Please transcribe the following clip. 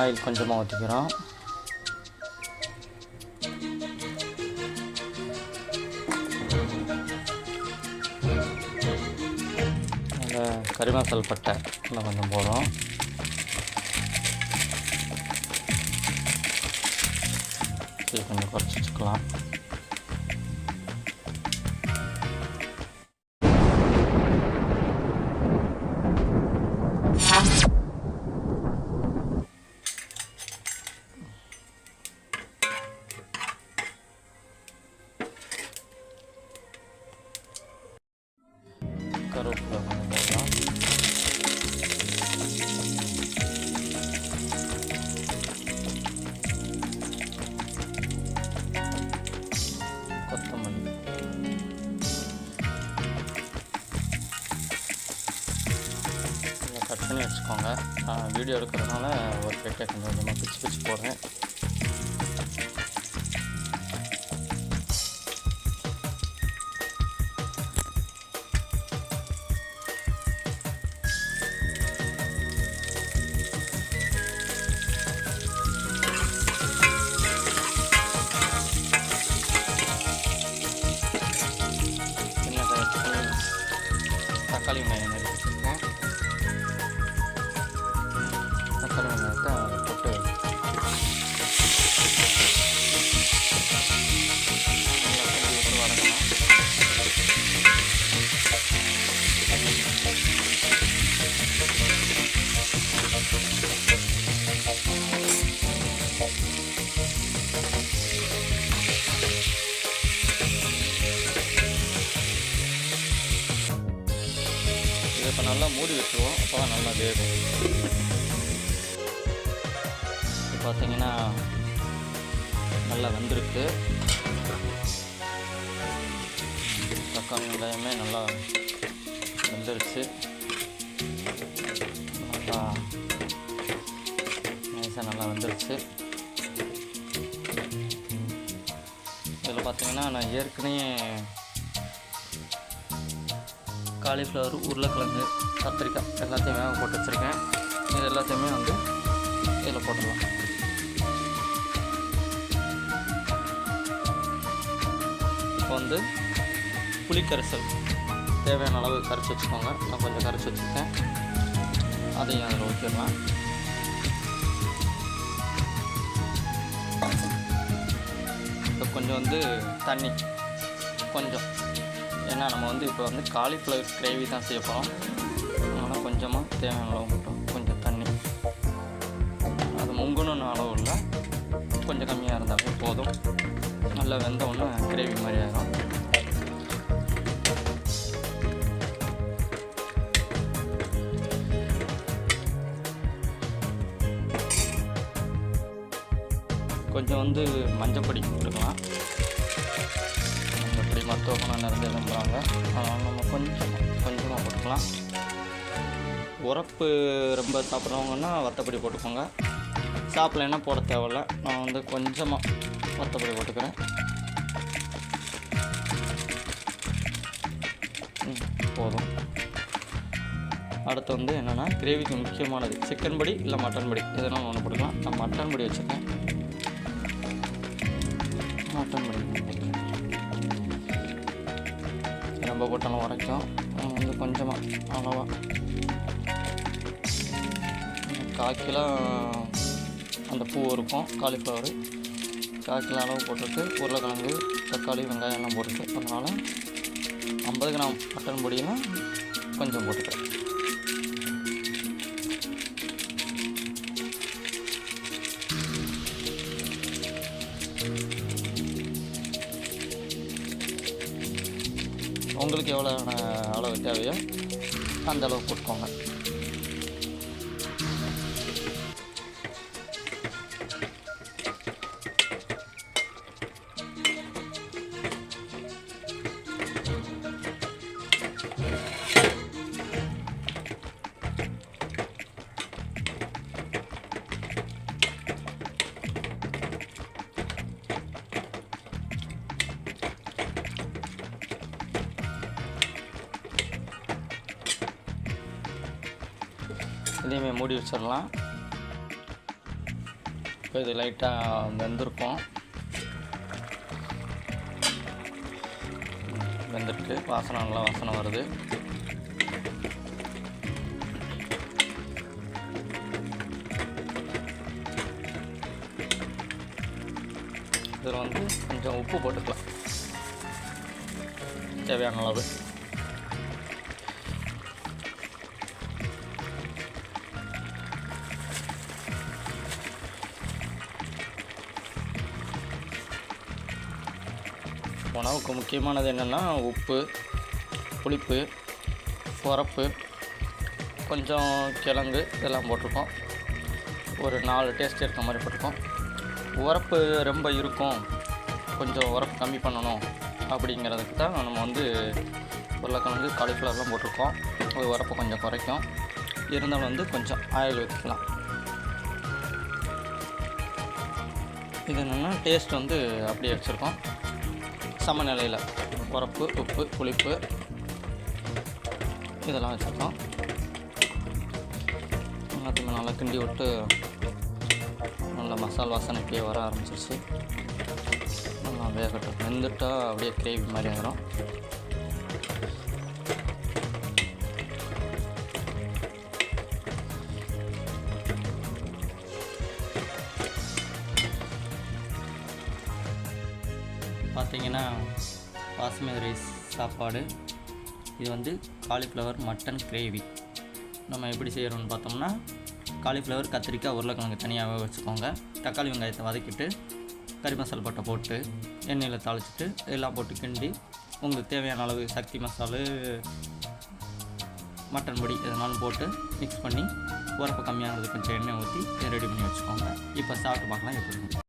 Oil கொஞ்சமாக ஊற்றிக்கிறோம் அதில் பட்டை இன்னும் கொஞ்சம் போடுறோம். இது கொஞ்சம் குறைச்சி வச்சுக்கலாம். போடலாம் கொத்தமல்லி கட் பண்ணி வச்சுக்கோங்க. நான் வீடியோ எடுக்கிறதுனால ஒரு பெட்டை கொஞ்சம் கொஞ்சமாக பிச்சு பிச்சு போடுறேன். தக்காளி வெங்காயம் நல்லா மூடி வச்சுருவோம். அப்போ தான் நல்லா வேகும் இப்போ பார்த்தீங்கன்னா நல்லா வெந்திருக்கு. தக்காளி வெங்காயமே நல்லா வெந்துருச்சு. நல்லா நைஸாக நல்லா வெந்துருச்சு. இதில் பார்த்தீங்கன்னா நான் ஏற்கனவே காலிஃப்ளவர் உருளைக்கிழங்கு கத்திரிக்காய் எல்லாத்தையும் வேக போட்டு வச்சுருக்கேன். இது எல்லாத்தையுமே வந்து இதில் போட்டுடலாம். இப்போ வந்து புளி கரைசல் தேவையான அளவு கரைச்சி வச்சுக்கோங்க. நான் கொஞ்சம் கரைச்சி வச்சுருக்கேன். அதையும் அதில் ஊற்றிடலாம் இப்போ கொஞ்சம் வந்து தண்ணி கொஞ்சம் ஏன்னா நம்ம வந்து இப்போ வந்து காலிஃப்ளவர் கிரேவி தான் செய்ய போகிறோம் அதனால் கொஞ்சமாக தேவையான அளவு மட்டும் கொஞ்சம் தண்ணி. அது முங்கணும்னு அளவு இல்லை. கொஞ்சம் கம்மியாக இருந்தாலே போதும். நல்லா வெந்த ஒன்று கிரேவி மாதிரி ஆகும் கொஞ்சம் வந்து மஞ்சப்பொடி போட்டுக்கலாம். மருத்துவ குணம் நிறைஞ்ச நம்புகிறாங்க அதனால் நம்ம கொஞ்சம் கொஞ்சமாக போட்டுக்கலாம் உரப்பு ரொம்ப சாப்பிட்றவங்கன்னா வத்தப்படி போட்டுக்கோங்க. சாப்பிட்லன்னா போட தேவையில்ல. நான் வந்து கொஞ்சமாக வத்தப்படி போட்டுக்கிறேன். போதும். அடுத்து வந்து என்னென்னா கிரேவிக்கு முக்கியமானது சிக்கன் படி இல்லை மட்டன் படி. எதனாலும் ஒன்று போட்டுக்கலாம். நான் மட்டன் படி வச்சுருக்கேன். மட்டன் பொடி ரொம்ப போட்டாலும் உரைக்கும் வந்து கொஞ்சமாக அவ்வளோவா. காய்க்கெலாம் அந்த பூ இருக்கும் காலிஃப்ளவர் கால் அளவு போட்டுட்டு உருளைக்கிழங்கு தக்காளி வெங்காயம் எல்லாம் போட்டுட்டு அதனால் ஐம்பது கிராம் மட்டன் பொடியெல்லாம் கொஞ்சம் போட்டுக்கிறேன் உங்களுக்கு எவ்வளோ அளவு தேவையோ அந்த அளவு போட்டுக்கோங்க இதையுமே மூடி வச்சிடலாம். இப்போ இது லைட்டாக வெந்திருக்கும். வெந்திருக்கு. வாசனை நல்லா வாசனை வருது. இதில் வந்து கொஞ்சம் உப்பு போட்டுக்கலாம். தேவையான அளவு. உணவுக்கு முக்கியமானது என்னென்னா உப்பு புளிப்பு உரப்பு கொஞ்சம் கிழங்கு இதெல்லாம் போட்டிருக்கோம். ஒரு நாலு டேஸ்ட் இருக்க மாதிரி போட்டிருக்கோம். உரப்பு ரொம்ப இருக்கும். கொஞ்சம் உரப்பு கம்மி பண்ணணும் அப்படிங்கிறதுக்கு தான் நம்ம வந்து உருளைக்கிழங்கு காலிஃப்ளவர்லாம் போட்டிருக்கோம். அது உரப்பு கொஞ்சம் குறைக்கும். இருந்தாலும் வந்து கொஞ்சம் ஆயில் ஊற்றிக்கலாம் இது என்னென்னா டேஸ்ட் வந்து அப்படியே வச்சுருக்கோம். சமநிலையில். உரப்பு உப்பு புளிப்பு. இதெல்லாம் வச்சுருக்கோம். எல்லாத்தையுமே நல்லா கிண்டி விட்டு நல்லா மசால் வாசனை இப்படியே வர ஆரம்பிச்சிருச்சு. நல்லா வேகட்டும். வெந்துட்டால் அப்படியே கிரேவி மாதிரி ஆகிரும் பார்த்தீங்கன்னா பாஸ்மதி ரைஸ் சாப்பாடு. இது வந்து காலிஃப்ளவர் மட்டன் கிரேவி. நம்ம எப்படி செய்கிறோம்னு பார்த்தோம்னா காலிஃப்ளவர் கத்திரிக்காய் உருளைக்கிழங்கு தனியாக வச்சுக்கோங்க. தக்காளி வெங்காயத்தை வதக்கிட்டு கறி மசாலா பட்டை போட்டு எண்ணெயில் தாளிச்சிட்டு எல்லாம் போட்டு கிண்டி உங்களுக்கு தேவையான அளவு சக்தி மசாலு மட்டன் பொடி எதனாலும் போட்டு மிக்ஸ் பண்ணி உரப்பு கம்மியாகிறது கொஞ்சம் எண்ணெய் ஊற்றி ரெடி பண்ணி வச்சுக்கோங்க. இப்போ சாப்பிட்டு பார்க்கலாம் எப்படி